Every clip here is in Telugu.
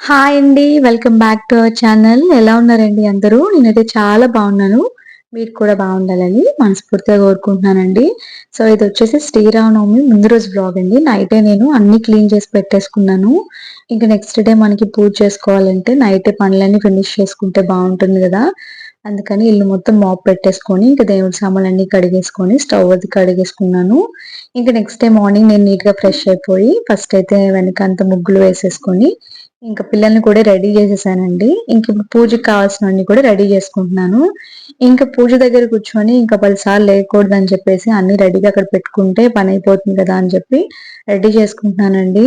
హాయ్ అండి welcome back to our channel ఎలా ఉన్నారండి అందరూ? నేనైతే చాలా బాగున్నాను. మీరు కూడా బాగుండాలని మనస్ఫూర్తిగా కోరుకుంటున్నానండి. సో ఇది వచ్చేసి శ్రీరామనవమి ముందు రోజు బ్లాగ్ అండి. నైటే నేను అన్ని క్లీన్ చేసి పెట్టేసుకున్నాను. ఇంకా నెక్స్ట్ డే మనకి పూజ చేసుకోవాలంటే నైటే పనులన్నీ ఫినిష్ చేసుకుంటే బాగుంటుంది కదా. అందుకని ఇల్లు మొత్తం మాప్ పెట్టేసుకొని ఇంకా దేవుడి సామాన్లు అన్ని కడిగేసుకొని స్టవ్ అది కడిగేసుకున్నాను. ఇంకా నెక్స్ట్ డే మార్నింగ్ నేను నీట్గా ఫ్రెష్ అయిపోయి ఫస్ట్ అయితే వెనక అంత ముగ్గులు వేసేసుకొని ఇంకా పిల్లల్ని కూడా రెడీ చేసేసానండి. ఇంక పూజకి కావాల్సినవన్నీ కూడా రెడీ చేసుకుంటున్నాను. ఇంకా పూజ దగ్గర కూర్చొని ఇంకా పదిసార్లు లేకూడదు అని చెప్పేసి అన్ని రెడీగా అక్కడ పెట్టుకుంటే పని అయిపోతుంది కదా అని చెప్పి రెడీ చేసుకుంటున్నానండి.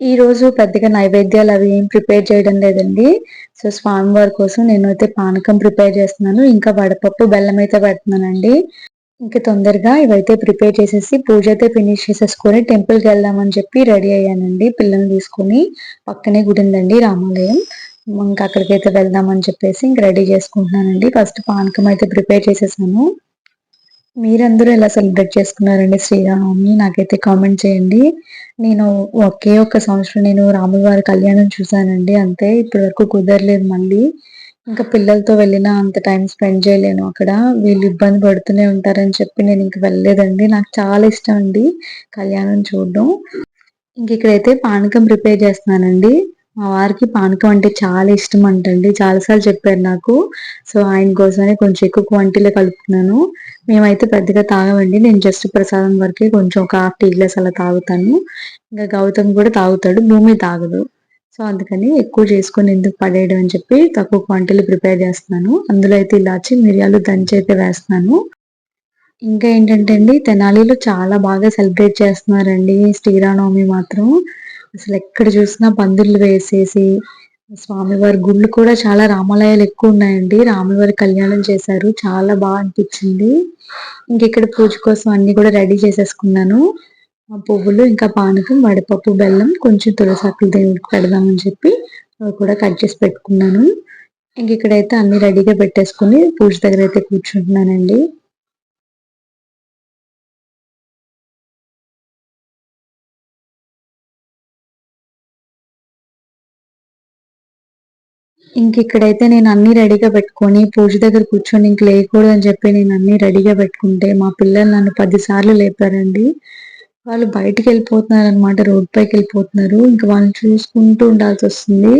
ఈ రోజు పెద్దగా నైవేద్యాలు అవి ఏం ప్రిపేర్ చేయడం లేదండి. సో స్వామివారి కోసం నేను అయితే పానకం ప్రిపేర్ చేస్తున్నాను. ఇంకా వడపప్పు బెల్లం అయితే పెడుతున్నానండి. ఇంకా తొందరగా ఇవైతే ప్రిపేర్ చేసేసి పూజ అయితే ఫినిష్ చేసేసుకొని టెంపుల్కి వెళ్దామని చెప్పి రెడీ అయ్యానండి. పిల్లల్ని తీసుకొని పక్కనే గుడి ఉందండి రామాలయం. ఇంకా అక్కడికైతే వెళ్దామని చెప్పేసి ఇంక రెడీ చేసుకుంటున్నానండి. ఫస్ట్ పానకం అయితే ప్రిపేర్ చేసేసాను. మీరందరూ ఎలా సెలబ్రేట్ చేసుకున్నారండి శ్రీరామని నాకైతే కామెంట్ చేయండి. నేను ఒకే ఒక సంవత్సరం నేను రాములవారి కళ్యాణం చూసానండి అంతే ఇప్పటి వరకు కుదరలేదు మళ్ళీ. ఇంకా పిల్లలతో వెళ్ళినా అంత టైం స్పెండ్ చేయలేను అక్కడ. వీళ్ళు ఇబ్బంది పడుతూనే ఉంటారని చెప్పి నేను ఇంక వెళ్ళలేదండి. నాకు చాలా ఇష్టం అండి కళ్యాణం చూడడం. ఇంక ఇక్కడైతే పానకం ప్రిపేర్ చేస్తున్నానండి. మా వారికి పానకం అంటే చాలా ఇష్టం అంటండి. చాలాసార్లు చెప్పారు నాకు. సో ఆయన కోసమే కొంచెం ఎక్కువ క్వాంటిటీలో కలుపుతున్నాను. మేమైతే పెద్దగా తాగమండి. నేను జస్ట్ ప్రసాదం వరకే కొంచెం ఒక హాఫ్ టీ గ్లాస్ అలా తాగుతాను. ఇంకా గౌతమ్ కూడా తాగుతాడు. భూమి తాగదు. సో అందుకని ఎక్కువ చేసుకొని ఎందుకు పడేయడం అని చెప్పి తక్కువ క్వాంటిటీలో ప్రిపేర్ చేస్తున్నాను. అందులో అయితే ఇలాచి మిరియాలు దంచి అయితే వేస్తున్నాను. ఇంకా ఏంటంటే అండి తెనాలిలో చాలా బాగా సెలబ్రేట్ చేస్తున్నారండి శ్రీరామనవమి మాత్రం. అసలు ఎక్కడ చూసినా పందిర్లు వేసేసి స్వామివారి గుళ్ళు కూడా చాలా రామాలయాలు ఎక్కువ ఉన్నాయండి. రాములవారి కళ్యాణం చేశారు. చాలా బాగా అనిపించింది. ఇంక ఇక్కడ పూజ కోసం అన్ని కూడా రెడీ చేసేసుకున్నాను. పువ్వులు ఇంకా పానకం వడపప్పు బెల్లం కొంచెం తులసాకులు దేవుడికి పెడదామని చెప్పి అవి కూడా కట్ చేసి పెట్టుకున్నాను. ఇంక ఇక్కడైతే అన్ని రెడీగా పెట్టేసుకుని పూజ దగ్గర అయితే కూర్చుంటున్నానండి. ఇంక ఇక్కడైతే నేను అన్ని రెడీగా పెట్టుకొని పూజ దగ్గర కూర్చొని ఇంక లేకూడదు అని చెప్పి నేను అన్ని రెడీగా పెట్టుకుంటే మా పిల్లలు నన్ను పది సార్లు లేపారండి. వాళ్ళు బయటికి వెళ్ళిపోతున్నారు అనమాట రోడ్ పైకి వెళ్ళిపోతున్నారు. ఇంకా వాళ్ళని చూసుకుంటూ ఉండాల్సి వస్తుంది.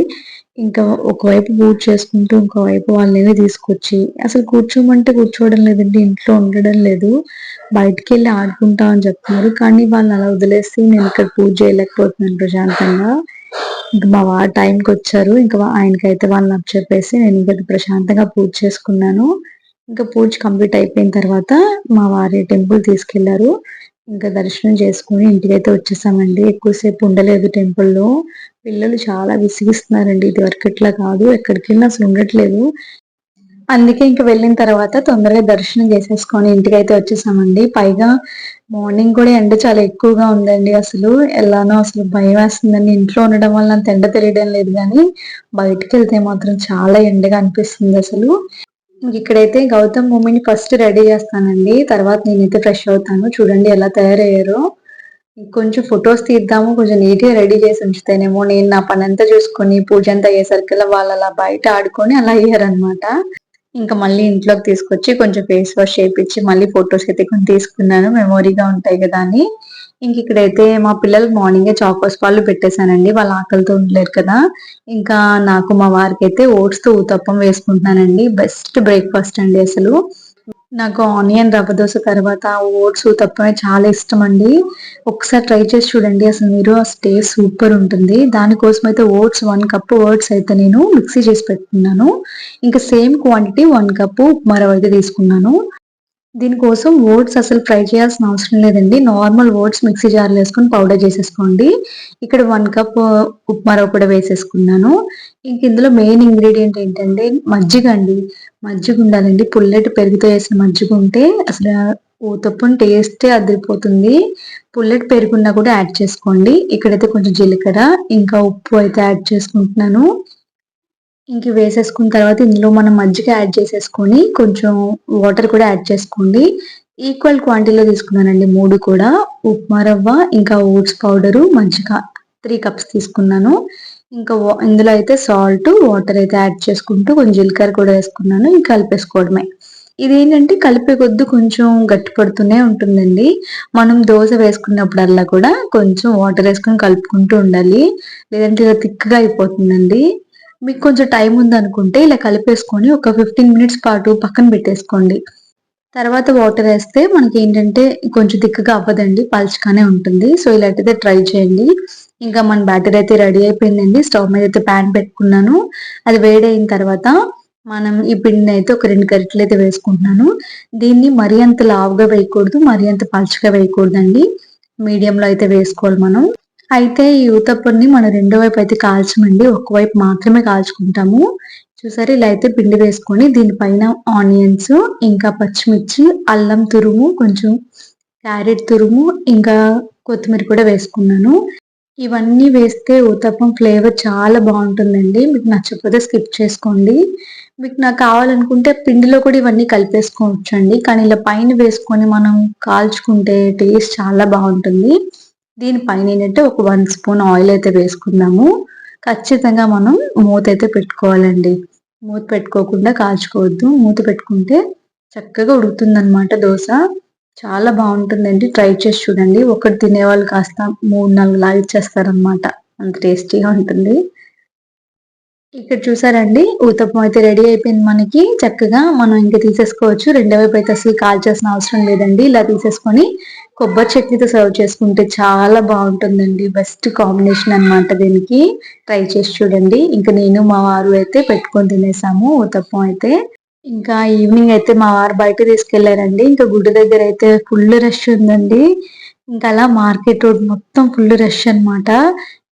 ఇంకా ఒకవైపు పూజ చేసుకుంటూ ఇంకోవైపు వాళ్ళని తీసుకొచ్చి అసలు కూర్చోమంటే కూర్చోవడం లేదండి ఇంట్లో ఉండడం లేదు. బయటికి వెళ్ళి ఆడుకుంటా అని చెప్తున్నారు. కానీ వాళ్ళు అలా వదిలేసి నేను ఇక్కడ పూజ చేయలేకపోతున్నాను ప్రశాంతంగా. ఇంకా మా వారు టైంకి వచ్చారు. ఇంకా ఆయనకైతే వాళ్ళని చెప్పేసి నేను ఇంకా ప్రశాంతంగా పూజ చేసుకున్నాను. ఇంకా పూజ కంప్లీట్ అయిపోయిన తర్వాత మా వారి టెంపుల్ తీసుకెళ్ళారు. ఇంకా దర్శనం చేసుకుని ఇంటికైతే వచ్చేసామండి. ఎక్కువసేపు ఉండలేదు టెంపుల్లో పిల్లలు చాలా విసిగిస్తున్నారండి. ఇది వరకట్లా ఇట్లా కాదు. ఎక్కడికి వెళ్ళినా అసలు ఉండట్లేదు. అందుకే ఇంక వెళ్ళిన తర్వాత తొందరగా దర్శనం చేసేసుకొని ఇంటికైతే వచ్చేసామండి. పైగా మార్నింగ్ కూడా ఎండ చాలా ఎక్కువగా ఉందండి అసలు. ఎలానో అసలు భయం వేస్తుందండి. ఇంట్లో ఉండడం వల్ల అంత ఎండ తెలియడం లేదు కానీ బయటకు వెళ్తే మాత్రం చాలా ఎండగా అనిపిస్తుంది అసలు. ఇక్కడైతే గౌతమ్ మమ్మీని ఫస్ట్ రెడీ చేస్తానండి. తర్వాత నేనైతే ఫ్రెష్ అవుతాను. చూడండి ఎలా తయారయ్యారో. కొంచెం ఫొటోస్ తీద్దాము. కొంచెం నీట్గా రెడీ చేసి ఉంచుతానేమో నేను నా పని అంతా చూసుకొని పూజ అంతా అయ్యేసరికి వాళ్ళు అలా బయట ఆడుకొని అలా అయ్యారనమాట ఇంకా మళ్ళీ ఇంట్లోకి తీసుకొచ్చి కొంచెం ఫేస్ వాష్ చేయించి మళ్ళీ ఫొటోస్ అయితే కొన్ని తీసుకున్నాను. మెమోరీగా ఉంటాయి కదా అని. ఇంక ఇక్కడైతే మా పిల్లలు మార్నింగే చాకోస్ పాలు పెట్టేశానండి వాళ్ళ ఆకలితో ఉండలేరు కదా. ఇంకా నాకు మా వారికి అయితే ఓట్స్తో ఊతప్పం వేసుకుంటున్నానండి. బెస్ట్ బ్రేక్ఫాస్ట్ అండి అసలు. నాకు ఆనియన్ రవ్వ దోశ తర్వాత ఓట్స్ ఊతప్పమే చాలా ఇష్టం అండి ఒకసారి ట్రై చేసి చూడండి. అసలు మీరు ఆ టేస్ట్ సూపర్ ఉంటుంది. దానికోసం అయితే ఓట్స్ వన్ కప్ ఓట్స్ అయితే నేను మిక్సీ చేసి పెట్టుకున్నాను. ఇంకా same quantity one cup upma rava అయితే తీసుకున్నాను. దీనికోసం ఓట్స్ అసలు ఫ్రై చేయాల్సిన అవసరం లేదండి. నార్మల్ ఓట్స్ మిక్సీ జార్లో వేసుకొని పౌడర్ చేసేసుకోండి. ఇక్కడ వన్ కప్ ఉప్మా రవ్వ కూడా వేసేసుకున్నాను. ఇంక ఇందులో మెయిన్ ఇంగ్రీడియంట్ ఏంటంటే మజ్జిగ అండి. మజ్జిగ ఉండాలండి. పుల్లటి పెరుగుతో వేసిన మజ్జిగ ఉంటే అసలు ఊతప్పని టేస్టే అదిరిపోతుంది. పుల్లటి పెరుగున్నా కూడా యాడ్ చేసుకోండి. ఇక్కడైతే కొంచెం జీలకర్ర ఇంకా ఉప్పు అయితే యాడ్ చేసుకుంటున్నాను. ఇంక వేసేసుకున్న తర్వాత ఇందులో మనం మజ్జిగ యాడ్ చేసేసుకొని కొంచెం వాటర్ కూడా యాడ్ చేసుకోండి. ఈక్వల్ క్వాంటిటీలో తీసుకున్నానండి మూడు కూడా. ఉప్మా రవ్వ ఇంకా ఓట్స్ పౌడరు మజ్జిగ త్రీ కప్స్ తీసుకున్నాను. ఇంకా వా- ఇందులో అయితే సాల్ట్ వాటర్ అయితే యాడ్ చేసుకుంటూ కొంచెం జీలకర్ర కూడా వేసుకున్నాను. ఇంకా కలిపేసుకోవడమే. ఇది ఏంటంటే కలిపే కొద్ది కొంచెం గట్టి పడుతూనే ఉంటుందండి. మనం దోశ వేసుకున్నప్పుడల్లా కూడా కొంచెం వాటర్ వేసుకొని కలుపుకుంటూ ఉండాలి. లేదంటే ఇలా తిక్కగా అయిపోతుందండి. మీకు కొంచెం టైం ఉందనుకుంటే ఇలా కలిపేసుకొని ఒక ఫిఫ్టీన్ మినిట్స్ పాటు పక్కన పెట్టేసుకోండి. తర్వాత వాటర్ వేస్తే మనకి ఏంటంటే కొంచెం దిక్కుగా అవ్వదండి పల్చగానే ఉంటుంది. సో ఇలాంటిదే ట్రై చేయండి. ఇంకా మన బ్యాటర్ అయితే రెడీ అయిపోయిందండి. స్టవ్ మీద అయితే ప్యాన్ పెట్టుకున్నాను. అది వేడైన తర్వాత మనం ఈ పిండిని అయితే ఒక రెండు గరిటెలు అయితే వేసుకుంటున్నాను. దీన్ని మరీ అంత లావుగా వేయకూడదు మరీ అంత పల్చగా వేయకూడదండి. మీడియంలో అయితే వేసుకోవాలి మనం. అయితే ఈ ఊతప్పని మనం రెండో వైపు అయితే కాల్చమండి. ఒకవైపు మాత్రమే కాల్చుకుంటాము. చూసారు ఇలా అయితే పిండి వేసుకొని దీనిపైన ఆనియన్స్ ఇంకా పచ్చిమిర్చి అల్లం తురుము కొంచెం క్యారెట్ తురుము ఇంకా కొత్తిమీర కూడా వేసుకున్నాను. ఇవన్నీ వేస్తే ఊతప్పం ఫ్లేవర్ చాలా బాగుంటుందండి. మీకు నచ్చకపోతే స్కిప్ చేసుకోండి. మీకు నాకు కావాలనుకుంటే పిండిలో కూడా ఇవన్నీ కలిపేసుకోవచ్చండి. కానీ ఇలా పైన వేసుకొని మనం కాల్చుకుంటే టేస్ట్ చాలా బాగుంటుంది. దీనిపైన ఏంటంటే ఒక వన్ స్పూన్ ఆయిల్ అయితే వేసుకుందాము. ఖచ్చితంగా మనం మూత అయితే పెట్టుకోవాలండి. మూత పెట్టుకోకుండా కాల్చుకోవద్దు. మూత పెట్టుకుంటే చక్కగా ఉడుకుతుందనమాట దోశ. చాలా బాగుంటుందండి. ట్రై చేసి చూడండి. ఒకటి తినేవాళ్ళు కాస్త మూడు నాలుగు లాగిచ్చేస్తారనమాట అంత టేస్టీగా ఉంటుంది. ఇక్కడ చూసారండి. ఊతప్పం అయితే రెడీ అయిపోయింది మనకి. చక్కగా మనం ఇంకా తీసేసుకోవచ్చు. రెండో వైపు అయితే అసలు కాల్చాల్సిన అవసరం లేదండి. ఇలా తీసేసుకొని కొబ్బరి చట్నీతో సర్వ్ చేసుకుంటే చాలా బాగుంటుందండి. బెస్ట్ కాంబినేషన్ అనమాట దీనికి. ట్రై చేసి చూడండి. ఇంకా నేను మా వారు అయితే పెట్టుకొని తినేసాము. ఉతప్పం అయితే. ఇంకా ఈవినింగ్ అయితే మా వారు బయట తీసుకెళ్ళారండి. ఇంకా గుడి దగ్గర అయితే ఫుల్ రష్ ఉందండి. ఇంకా అలా మార్కెట్ రోడ్ మొత్తం ఫుల్ రష్ అనమాట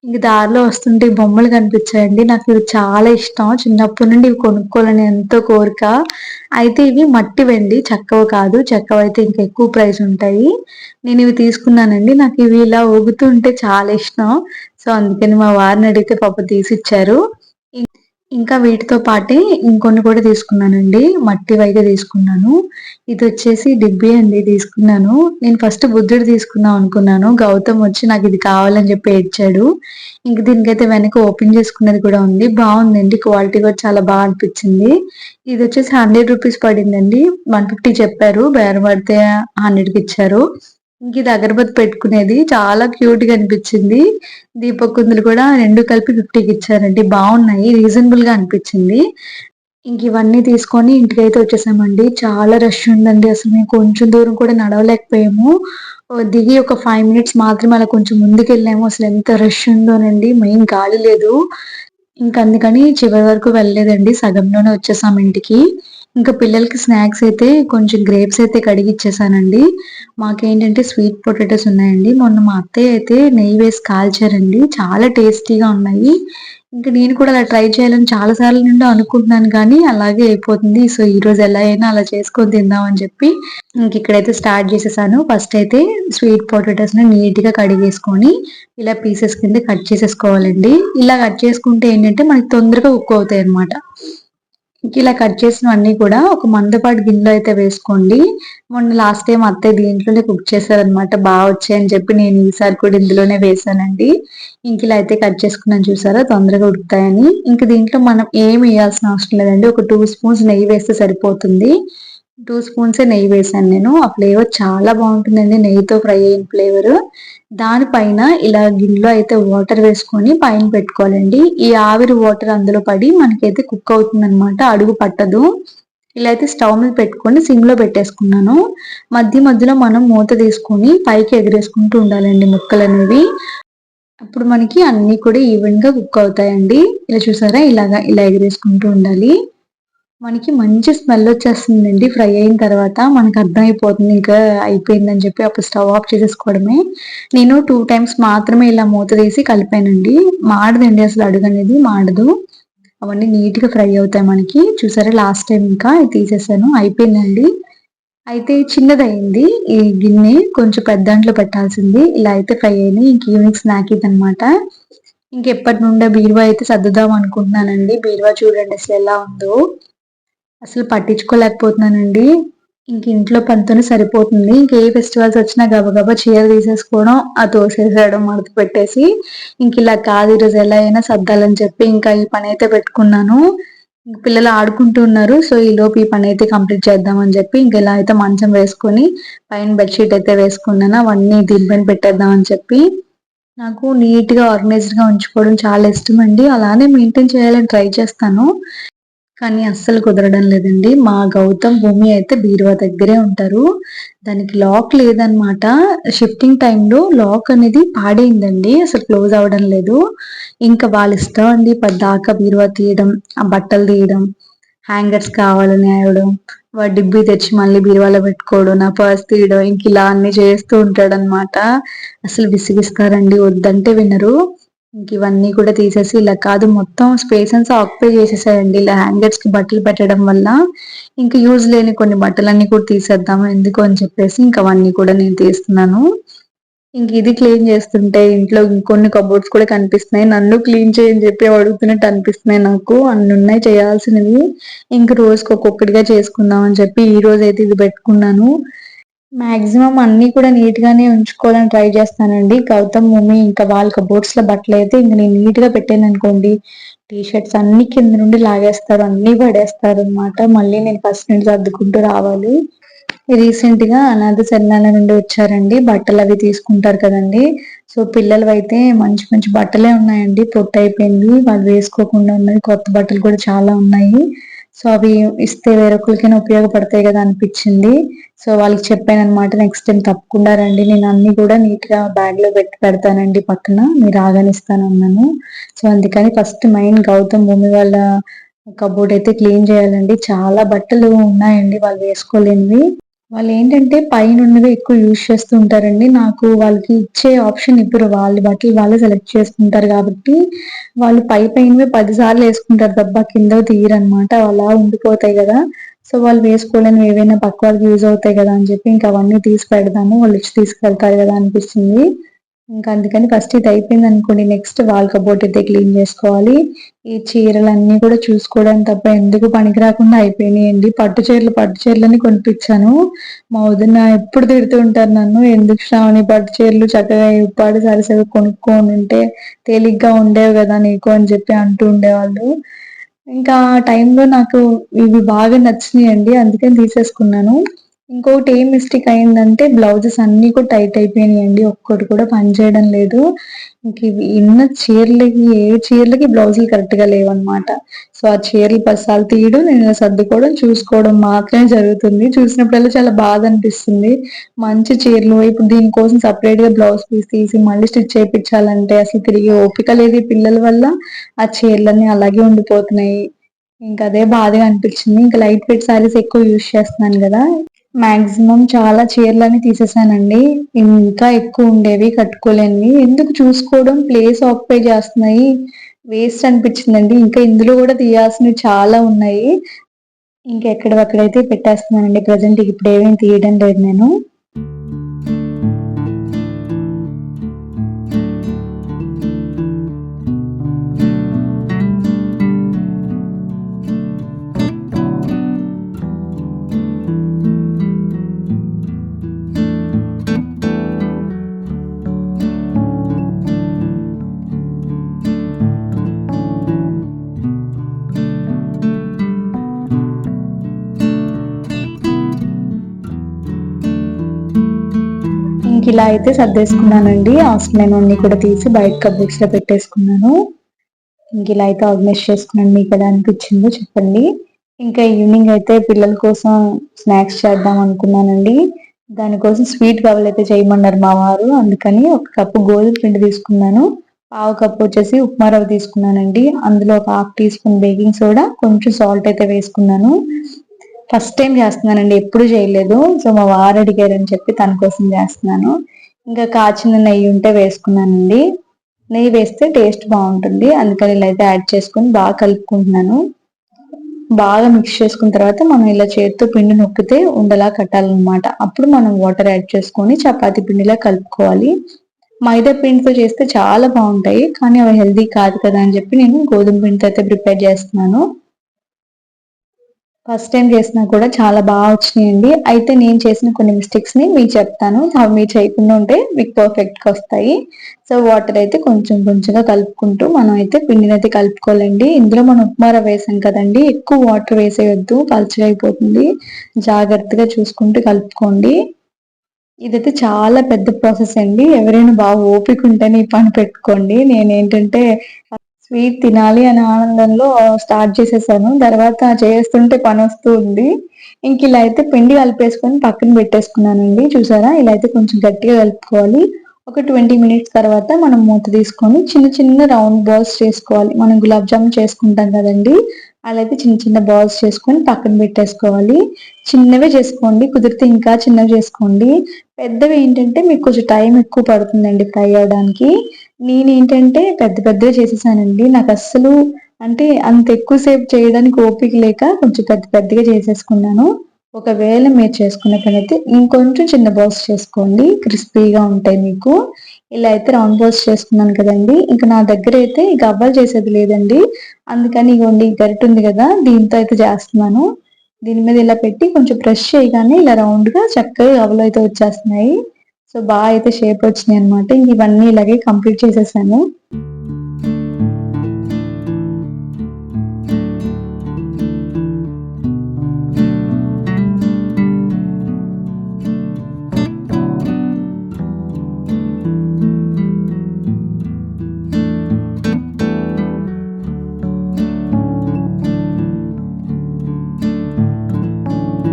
ఇంక దారిలో వస్తుంటే బొమ్మలు కనిపించాయండి. నాకు ఇవి చాలా ఇష్టం. చిన్నప్పటి నుండి ఇవి కొనుక్కోవాలని ఎంతో కోరిక. అయితే ఇవి మట్టి వెండి చక్కవ కాదు. చక్కవ అయితే ఇంకా ఎక్కువ ప్రైస్ ఉంటాయి. నేను ఇవి తీసుకున్నానండి. నాకు ఇవి ఇలా ఊగుతుంటే చాలా ఇష్టం. సో అందుకని మా వారిని అడిగితే పాప తీసిచ్చారు. ఇంకా వీటితో పాటే ఇంకొన్ని కూడా తీసుకున్నానండి. మట్టి అయితే తీసుకున్నాను. ఇది వచ్చేసి డిబ్బి అండి తీసుకున్నాను. నేను ఫస్ట్ బుద్ధుడు తీసుకుందాం అనుకున్నాను. గౌతమ్ వచ్చి నాకు ఇది కావాలని చెప్పి ఏడ్చాడు. ఇంక దీనికైతే వెనక ఓపెన్ చేసుకున్నది కూడా ఉంది. బాగుందండి. క్వాలిటీ కూడా చాలా బాగా అనిపించింది. ఇది వచ్చేసి హండ్రెడ్ రూపీస్ పడిందండి. వన్ ఫిఫ్టీ చెప్పారు. బేరం పడితే హండ్రెడ్కి ఇచ్చారు. ఇంక ఇది అగరబత్తి పెట్టుకునేది. చాలా క్యూట్గా అనిపించింది దీపకుందులు కూడా రెండు కలిపి ఫిఫ్టీకి ఇచ్చారండి. బాగున్నాయి. రీజనబుల్గా అనిపించింది. ఇంక ఇవన్నీ తీసుకొని ఇంటికైతే వచ్చేసామండి. చాలా రష్ ఉందండి. అసలు మేము కొంచెం దూరం కూడా నడవలేకపోయాము. దిగి ఒక ఫైవ్ మినిట్స్ మాత్రమే అలా కొంచెం ముందుకు వెళ్ళాము అసలు ఎంత రష్ ఉందోనండి. మెయిన్ గాలి లేదు. ఇంక అందుకని చివరి వరకు వెళ్ళలేదండి. సగంలోనే వచ్చేసాం ఇంటికి. ఇంకా పిల్లలకి స్నాక్స్ అయితే కొంచెం గ్రేప్స్ అయితే కడిగి ఇచ్చేసానండి మాకేంటంటే స్వీట్ పొటాటోస్ ఉన్నాయండి. మొన్న మా అత్తయ్య అయితే నెయ్యి వేసి కాల్చారండి. చాలా టేస్టీగా ఉన్నాయి. ఇంకా నేను కూడా అలా ట్రై చేయాలని చాలా సార్లు నుండి అనుకుంటున్నాను కానీ అలాగే అయిపోతుంది. సో ఈ రోజు ఎలా అయినా అలా చేసుకొని తిందాం అని చెప్పి ఇంక ఇక్కడైతే స్టార్ట్ చేసేసాను. ఫస్ట్ అయితే స్వీట్ పొటాటోస్ని నీట్గా కడిగేసుకొని ఇలా పీసెస్ కింద కట్ చేసేసుకోవాలండి. ఇలా కట్ చేసుకుంటే ఏంటంటే మనకి తొందరగా కుక్ అవుతాయి అనమాట ఇలా కట్ చేసినవన్నీ కూడా ఒక మందపాటి గిన్నెలో అయితే వేసుకోండి. మొన్న లాస్ట్ టైం అత్తయ్య దీంట్లోనే కుక్ చేశారనమాట బాగా వచ్చాయని చెప్పి నేను ఈసారి కూడా ఇందులోనే వేసానండి ఇంక ఇలా అయితే కట్ చేసుకున్నాను చూసారా? తొందరగా ఉడుకుతాయని. ఇంక దీంట్లో మనం ఏమి వేయాల్సిన అవసరం లేదండి. ఒక టూ స్పూన్స్ నెయ్యి వేస్తే సరిపోతుంది. టూ స్పూన్స్ నెయ్యి వేసాను నేను. ఆ ఫ్లేవర్ చాలా బాగుంటుందండి నెయ్యితో ఫ్రై అయిన ఫ్లేవర్. దానిపైన ఇలా గిన్నెలో అయితే వాటర్ వేసుకొని పైన పెట్టుకోవాలండి. ఈ ఆవిరి వాటర్ అందులో పడి మనకైతే కుక్ అవుతుంది అడుగు పట్టదు. ఇలా అయితే స్టవ్ మీద పెట్టుకొని సిమ్లో పెట్టేసుకున్నాను. మధ్య మధ్యలో మనం మూత తీసుకొని పైకి ఎగరేసుకుంటూ ఉండాలండి ముక్కలు అనేవి. అప్పుడు మనకి అన్ని కూడా ఈవెన్గా కుక్ అవుతాయండి. ఇలా చూసారా? ఇలాగా ఇలా ఎగరేసుకుంటూ ఉండాలి. మనకి మంచి స్మెల్ వచ్చేస్తుందండి ఫ్రై అయిన తర్వాత మనకు అర్థమైపోతుంది ఇంకా అయిపోయిందని చెప్పి అప్పుడు స్టవ్ ఆఫ్ చేసేసుకోవడమే. నేను టూ టైమ్స్ మాత్రమే ఇలా మూత తీసి కలిపానండి. మాడదండి అసలు అడుగు అనేది మాడదు. అవన్నీ నీట్గా ఫ్రై అవుతాయి మనకి. చూసారా లాస్ట్ టైం ఇంకా తీసేసాను అయిపోయిందండి. అయితే చిన్నదైంది ఈ గిన్నె కొంచెం పెద్ద దాంట్లో పెట్టాల్సింది. ఇలా అయితే ఫ్రై అయింది ఇంక ఈవినింగ్ స్నాక్ ఇది అనమాట ఇంకెప్పటి నుండే బీరువా అయితే సర్దుదాం అనుకుంటున్నానండి. బీరువా చూడండి అసలు ఎలా ఉందో. అసలు పట్టించుకోలేకపోతున్నానండి. ఇంక ఇంట్లో పనితోనే సరిపోతుంది. ఇంక ఏ ఫెస్టివల్స్ వచ్చినా గబగబా చీర తీసేసుకోవడం ఆ తోసేసేయడం మడత పెట్టేసి ఇంక ఇలా కాదు ఈరోజు ఎలా అయినా సర్దాలని చెప్పి ఇంకా ఈ పని అయితే పెట్టుకున్నాను. ఇంక పిల్లలు ఆడుకుంటున్నారు సో ఈ లోపు ఈ పని అయితే కంప్లీట్ చేద్దామని చెప్పి ఇంక ఇలా అయితే మంచం వేసుకొని పైన బెడ్షీట్ అయితే వేసుకున్నాను. అవన్నీ దీనిపైన పెట్టేద్దామని చెప్పి. నాకు నీట్గా ఆర్గనైజ్డ్గా ఉంచుకోవడం చాలా ఇష్టం అండి అలానే మెయింటైన్ చేయాలని ట్రై చేస్తాను. కానీ అస్సలు కుదరడం లేదండి. మా గౌతమ్ భూమి అయితే బీరువా దగ్గరే ఉంటారు. దానికి లాక్ లేదనమాట షిఫ్టింగ్ టైంలో లాక్ అనేది పాడైందండి. అసలు క్లోజ్ అవ్వడం లేదు. ఇంకా వాళ్ళ ఇష్టం అండి పద్దాకా బీరువా తీయడం ఆ బట్టలు తీయడం హ్యాంగర్స్ కావాలని అయ్యడం వాడు డిబ్బి తెచ్చి మళ్ళీ బీరువాలో పెట్టుకోవడం నా పర్స్ తీయడం ఇంక ఇలా అన్ని చేస్తూ ఉంటాడనమాట అసలు విసిగిస్తారండి. వద్దంటే వినరు. ఇంక ఇవన్నీ కూడా తీసేసి ఇలా కాదు మొత్తం స్పేస్ అంతా ఆక్యుపై చేసేసాయండి. ఇలా హ్యాంగర్స్కి బట్టలు పెట్టడం వల్ల ఇంకా యూజ్ లేని కొన్ని బట్టలన్నీ కూడా తీసేద్దాము ఎందుకు అని చెప్పేసి ఇంకా అవన్నీ కూడా నేను తీస్తున్నాను. ఇంక ఇది క్లీన్ చేస్తుంటే ఇంట్లో ఇంకొన్ని కబోర్డ్స్ కూడా కనిపిస్తున్నాయి. నన్ను క్లీన్ చేయని చెప్పి అడుగుతున్నట్టు అనిపిస్తున్నాయి నాకు. అన్ని ఉన్నాయి చేయాల్సినవి. ఇంక రోజుకి ఒక్కొక్కటిగా చేసుకుందాం అని చెప్పి ఈ రోజు అయితే ఇది పెట్టుకున్నాను. మాక్సిమం అన్ని కూడా నీట్ గానే ఉంచుకోవాలని ట్రై చేస్తానండి. గౌతమ్ మూమి ఇంకా వాళ్ళ కబోర్డ్స్లో బట్టలు అయితే ఇంక నేను నీట్గా పెట్టాను అనుకోండి. టీ షర్ట్స్ అన్ని కింద నుండి లాగేస్తారు అన్ని పడేస్తారు అనమాట మళ్ళీ నేను ఫస్ట్ నుండి సర్దుకుంటూ రావాలి. రీసెంట్గా అనాథ శరణాల నుండి వచ్చారండి. బట్టలు అవి తీసుకుంటారు కదండి. సో పిల్లలు అయితే మంచి మంచి బట్టలే ఉన్నాయండి. పొట్టు అయిపోయింది. వాళ్ళు వేసుకోకుండా ఉన్నది కొత్త బట్టలు కూడా చాలా ఉన్నాయి. సో అవి ఇస్తే వేరొకరికైనా ఉపయోగపడతాయి కదా అనిపించింది. సో వాళ్ళకి చెప్పాను అనమాట నెక్స్ట్ టైం తప్పకుండా రండి. నేను అన్ని కూడా నీట్గా బ్యాగ్లో పెట్టి పెడతానండి పక్కన. మీరు ఆగనిస్తాను అన్నాను. సో అందుకని ఫస్ట్ మెయిన్ గౌతమ్ భూమి వాళ్ళ కబోర్డ్ అయితే క్లీన్ చేయాలండి. చాలా బట్టలు ఉన్నాయండి వాళ్ళు వేసుకోలేనివి. వాళ్ళు ఏంటంటే పైన ఉన్నవి ఎక్కువ యూజ్ చేస్తూ ఉంటారండి నాకు వాళ్ళకి ఇచ్చే ఆప్షన్ ఇప్పుడు వాళ్ళు బట్టి వాళ్ళే సెలెక్ట్ చేసుకుంటారు కాబట్టి వాళ్ళు పై పైనవే పదిసార్లు వేసుకుంటారు దెబ్బ కింద తీయరనమాట అలా ఉండిపోతాయి కదా. సో వాళ్ళు వేసుకోలేని ఏవైనా పక్క వాళ్ళకి యూజ్ అవుతాయి కదా అని చెప్పి ఇంకా అవన్నీ తీసి పెడదాము. వాళ్ళు ఇచ్చి తీసుకెళ్తారు కదా అనిపిస్తుంది. ఇంకా అందుకని ఫస్ట్ ఇది అయిపోయింది అనుకోండి. నెక్స్ట్ వాళ్ళ కబోర్డ్ అయితే క్లీన్ చేసుకోవాలి. ఈ చీరలన్నీ కూడా చూసుకోవడం తప్ప ఎందుకు పనికి రాకుండా అయిపోయినాయండి. పట్టు చీరలు పట్టు చీరలని కొనిపించాను. మా వదిన ఎప్పుడు తిడుతూ ఉంటారు నన్ను ఎందుకు శ్రావణి పట్టు చీరలు చక్కగా ఉప్పాడు సరిసరి కొనుక్కొని ఉంటే తేలిగ్గా ఉండేవి కదా నీకు అని చెప్పి అంటూ ఉండేవాళ్ళు. ఇంకా ఆ టైంలో నాకు ఇవి బాగా నచ్చినాయండి. అందుకని తీసేసుకున్నాను. ఇంకొకటి ఏం మిస్టేక్ అయిందంటే బ్లౌజెస్ అన్ని కూడా టైట్ అయిపోయినాయండి. ఒక్కటి కూడా పనిచేయడం లేదు. ఇంక ఇవి ఇన్న చీరలకి ఏ చీరలకి బ్లౌజులు కరెక్ట్గా లేవన్నమాట. సో ఆ చీరలు పసాలు తీయడం నేను సర్దుకోవడం చూసుకోవడం మాత్రమే జరుగుతుంది. చూసినప్పుడల్లా చాలా బాధ అనిపిస్తుంది. మంచి చీరలు ఇప్పుడు దీనికోసం సపరేట్గా బ్లౌజ్ పీస్ తీసి మళ్ళీ స్టిచ్ చేయించాలంటే అసలు తిరిగి ఓపిక లేదు పిల్లల వల్ల. ఆ చీరలన్నీ అలాగే ఉండిపోతున్నాయి. ఇంకా అదే బాధగా అనిపించింది. ఇంకా లైట్ వెయిట్ సారీస్ ఎక్కువ యూజ్ చేస్తున్నాను కదా. మాక్సిమం చాలా చీరలని తీసేసానండి. ఇంకా ఎక్కువ ఉండేవి కట్టుకోలేనివి. ఎందుకు చూసుకోవడం? ప్లేస్ ఆక్యుపై చేస్తున్నాయి. వేస్ట్ అనిపించిందండి. ఇంకా ఇందులో కూడా తీయాల్సినవి చాలా ఉన్నాయి. ఇంకెక్కడక్కడైతే పెట్టేస్తున్నానండి. ప్రజెంట్ ఇప్పుడు ఏమేమి తీయడం లేదు నేను. ఇలా అయితే సర్దేసుకున్నానండి. అవసరమైన అన్ని కూడా తీసి బయట కబోర్డ్స్లో పెట్టేసుకున్నాను. ఇంక ఇలా అయితే ఆర్గనైజ్ చేసుకున్నాను. మీకు ఎలా అనిపించిందో చెప్పండి. ఇంకా ఈవినింగ్ అయితే పిల్లల కోసం స్నాక్స్ చేద్దాం అనుకున్నానండి. దానికోసం స్వీట్ కవలు అయితే చేయమన్నారు మా వారు. అందుకని ఒక కప్పు గోధుమ పిండి తీసుకున్నాను. పావు కప్పు వచ్చేసి ఉప్మా రవ్వ తీసుకున్నానండి. అందులో ఒక half teaspoon baking soda కొంచెం సాల్ట్ అయితే వేసుకున్నాను. ఫస్ట్ టైం చేస్తున్నానండి ఎప్పుడు చేయలేదు. సో మా వారు అడిగారని చెప్పి తన కోసం చేస్తున్నాను. ఇంకా కాచిన నెయ్యి ఉంటే వేసుకున్నానండి. నెయ్యి వేస్తే టేస్ట్ బాగుంటుంది. అందుకని ఇలా అయితే యాడ్ చేసుకొని బాగా కలుపుకుంటున్నాను. బాగా మిక్స్ చేసుకున్న తర్వాత మనం ఇలా చేతితో పిండి నొక్కితే ఉండలా కట్టాలన్నమాట. అప్పుడు మనం వాటర్ యాడ్ చేసుకొని చపాతి పిండిలా కలుపుకోవాలి. మైదా పిండితో చేస్తే చాలా బాగుంటాయి. కానీ అవి హెల్దీ కాదు కదా అని చెప్పి నేను గోధుమ పిండితో అయితే ప్రిపేర్ చేస్తున్నాను. ఫస్ట్ టైం చేసినా కూడా చాలా బాగా వచ్చినాయండి. అయితే నేను చేసిన కొన్ని మిస్టేక్స్ని మీకు చెప్తాను. అవి మీరు చేయకుండా ఉంటే మీకు పర్ఫెక్ట్గా వస్తాయి. సో వాటర్ అయితే కొంచెం కొంచెంగా కలుపుకుంటూ మనం అయితే పిండిని అయితే కలుపుకోవాలండి. ఇందులో మనం ఉప్మా వేసాం కదండి. ఎక్కువ వాటర్ వేసేయొద్దు. పలచడైపోతుంది అయిపోతుంది. జాగ్రత్తగా చూసుకుంటూ కలుపుకోండి. ఇదైతే చాలా పెద్ద ప్రాసెస్ అండి. ఎవరైనా బాగా ఓపిక ఉంటేనే ఈ పని పెట్టుకోండి. నేనేంటంటే స్వీట్ తినాలి అనే ఆనందంలో స్టార్ట్ చేసేసాను. తర్వాత చేస్తుంటే పని వస్తూ ఉంది. ఇంక ఇలా అయితే పిండి కలిపేసుకొని పక్కన పెట్టేసుకున్నానండి. చూసారా? ఇలా అయితే కొంచెం గట్టిగా కలుపుకోవాలి. ఒక ట్వంటీ మినిట్స్ తర్వాత మనం మూత తీసుకొని చిన్న చిన్న రౌండ్ బాల్స్ చేసుకోవాలి. మనం గులాబ్ జామున్ చేసుకుంటాం కదండి. అలా అయితే చిన్న చిన్న బాల్స్ చేసుకొని పక్కన పెట్టేసుకోవాలి. చిన్నవే చేసుకోండి. కుదిరితే ఇంకా చిన్నవి చేసుకోండి. పెద్దవి ఏంటంటే మీకు కొంచెం టైం ఎక్కువ పడుతుందండి ఫ్రై అవడానికి నేను ఏంటంటే పెద్ద పెద్దవి చేసేసానండి. నాకు అస్సలు అంటే అంత ఎక్కువసేపు చేయడానికి ఓపిక లేక కొంచెం పెద్ద పెద్దగా చేసేసుకున్నాను. ఒకవేళ మీరు చేసుకున్న పని అయితే ఇంకొంచెం చిన్న బాల్స్ చేసుకోండి. క్రిస్పీగా ఉంటాయి మీకు. ఇలా అయితే రౌండ్ బాల్స్ చేసుకున్నాను కదండి. ఇంకా నా దగ్గర అయితే గవ్వలు చేసేది లేదండి. అందుకని ఇగోండి గరిట ఉంది కదా దీంతో అయితే చేస్తున్నాను. దీని మీద ఇలా పెట్టి కొంచెం ప్రెస్ చేయగానే ఇలా రౌండ్గా చక్కగా అవలు అయితే వచ్చేస్తున్నాయి. సో బాగా అయితే షేప్ వచ్చినాయి అనమాట ఇంక ఇవన్నీ ఇలాగే కంప్లీట్ చేసేసాను.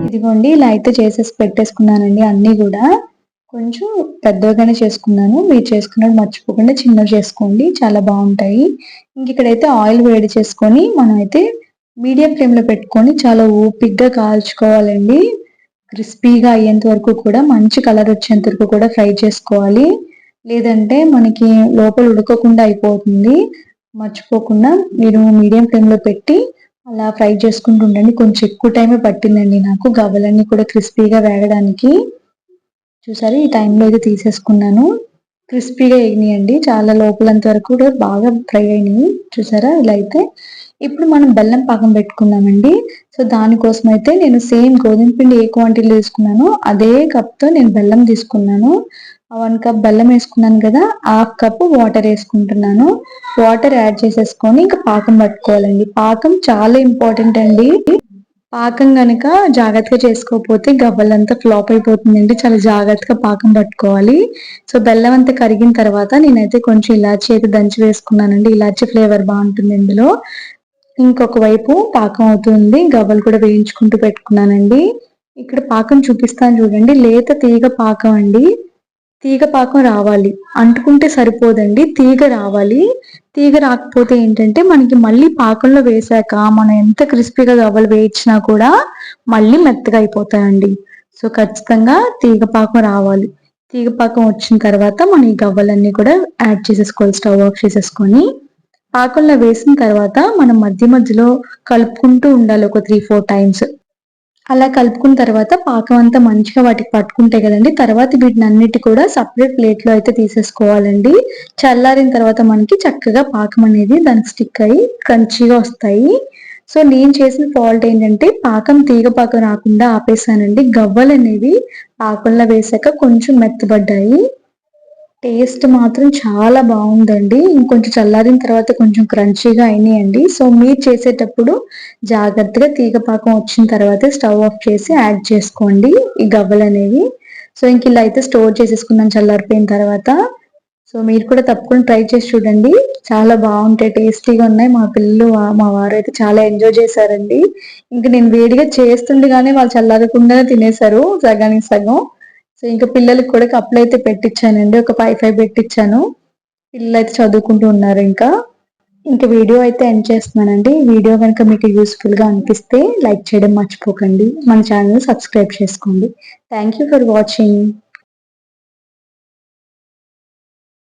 ఇదిగోండి ఇలా అయితే చేసేసి పెట్టేసుకున్నానండి అన్నీ కూడా. కొంచెం పెద్దగానే చేసుకున్నాను. మీరు చేసుకున్నది మర్చిపోకుండా చిన్నవి చేసుకోండి. చాలా బాగుంటాయి. ఇంక ఇక్కడైతే ఆయిల్ వేడి చేసుకొని మనం అయితే మీడియం ఫ్లేమ్లో పెట్టుకొని చాలా ఓపిక్గా కాల్చుకోవాలండి. క్రిస్పీగా అయ్యేంత వరకు కూడా మంచి కలర్ వచ్చేంత వరకు కూడా ఫ్రై చేసుకోవాలి. లేదంటే మనకి లోపల ఉడకకుండా అయిపోతుంది. మర్చిపోకుండా మీరు మీడియం ఫ్లేమ్లో పెట్టి అలా ఫ్రై చేసుకుంటూ ఉండండి. కొంచెం ఎక్కువ టైమే పట్టిందండి నాకు. గవ్వలన్నీ కూడా క్రిస్పీగా వేగడానికి. చూసారు? ఈ టైంలో అయితే తీసేసుకున్నాను. క్రిస్పీగా ఎగినాయండి. చాలా లోపలంత వరకు కూడా బాగా ఫ్రై అయినాయి. చూసారా? ఇలా అయితే ఇప్పుడు మనం బెల్లం పాకం పెట్టుకున్నామండి సో దానికోసం అయితే నేను సేమ్ గోధుమ పిండి ఏ క్వాంటిటీలో తీసుకున్నానో అదే కప్తో నేను బెల్లం తీసుకున్నాను. వన్ కప్ బెల్లం వేసుకున్నాను కదా హాఫ్ కప్ వాటర్ వేసుకుంటున్నాను. వాటర్ యాడ్ చేసేసుకొని ఇంకా పాకం పట్టుకోవాలండి. పాకం చాలా ఇంపార్టెంట్ అండి. పాకం కనుక జాగ్రత్తగా చేసుకోకపోతే గవ్వలంతా ఫ్లాప్ అయిపోతుందండి. చాలా జాగ్రత్తగా పాకం పట్టుకోవాలి. సో బెల్లం అంతా కరిగిన తర్వాత నేనైతే కొంచెం ఇలాచి అయితే దంచి వేసుకున్నానండి. ఇలాచి ఫ్లేవర్ బాగుంటుంది ఇందులో. ఇంకొక వైపు పాకం అవుతుంది. గవ్వలు కూడా వేయించుకుంటూ పెట్టుకున్నానండి. ఇక్కడ పాకం చూపిస్తాను చూడండి. లేత తీగ పాకం అండి. తీగ పాకం రావాలి. అంటుకుంటే సరిపోదండి. తీగ రావాలి. తీగ రాకపోతే ఏంటంటే మనకి మళ్ళీ పాకంలో వేసాక మనం ఎంత క్రిస్పీగా గవ్వలు వేయించినా కూడా మళ్ళీ మెత్తగా అయిపోతాయండి. సో ఖచ్చితంగా తీగ పాకం రావాలి. తీగ పాకం వచ్చిన తర్వాత మనం ఈ గవ్వలన్నీ కూడా యాడ్ చేసేసుకోవాలి. స్టవ్ ఆఫ్ చేసేసుకొని. పాకంలో వేసిన తర్వాత మనం మధ్య మధ్యలో కలుపుకుంటూ ఉండాలి ఒక త్రీ ఫోర్ టైమ్స్. అలా కలుపుకున్న తర్వాత పాకం అంతా మంచిగా వాటికి పట్టుకుంటాయి కదండి. తర్వాత వీటిని అన్నిటి కూడా సపరేట్ ప్లేట్లో అయితే తీసేసుకోవాలండి. చల్లారిన తర్వాత మనకి చక్కగా పాకం అనేది దానికి స్టిక్ అయ్యి క్రంచీగా వస్తాయి. సో నేను చేసిన ఫాల్ట్ ఏంటంటే పాకం తీగ పాకం రాకుండా ఆపేసానండి. గవ్వలు అనేవి పాకంలో వేసాక కొంచెం మెత్తబడ్డాయి. టేస్ట్ మాత్రం చాలా బాగుందండి. ఇంకొంచెం చల్లారిన తర్వాత కొంచెం క్రంచీగా అయినాయండి. సో మీరు చేసేటప్పుడు జాగ్రత్తగా తీగపాకం వచ్చిన తర్వాత స్టవ్ ఆఫ్ చేసి యాడ్ చేసుకోండి ఈ గవ్వలు అనేవి. సో ఇంక ఇలా అయితే స్టోర్ చేసేసుకున్నాను చల్లారిపోయిన తర్వాత. సో మీరు కూడా తప్పకుండా ట్రై చేసి చూడండి. చాలా బాగుంటాయి టేస్టీగా ఉన్నాయి. మా పిల్లలు మా వారు అయితే చాలా ఎంజాయ్ చేశారండి. ఇంకా నేను వేడిగా చేస్తుండగానే వాళ్ళు చల్లారకుండానే తినేశారు సగానికి సగం. సో ఇంకా పిల్లలకి కూడా కప్పులు అయితే పెట్టించానండి ఒక ఫైవ్ ఫైవ్ పెట్టించాను పిల్లలు అయితే చదువుకుంటూ ఉన్నారు ఇంకా. ఇంకా వీడియో అయితే ఎండ్ చేస్తున్నానండి. వీడియో కనుక మీకు యూస్ఫుల్గా అనిపిస్తే లైక్ చేయడం మర్చిపోకండి. మన ఛానల్ సబ్స్క్రైబ్ చేసుకోండి. Thank you for watching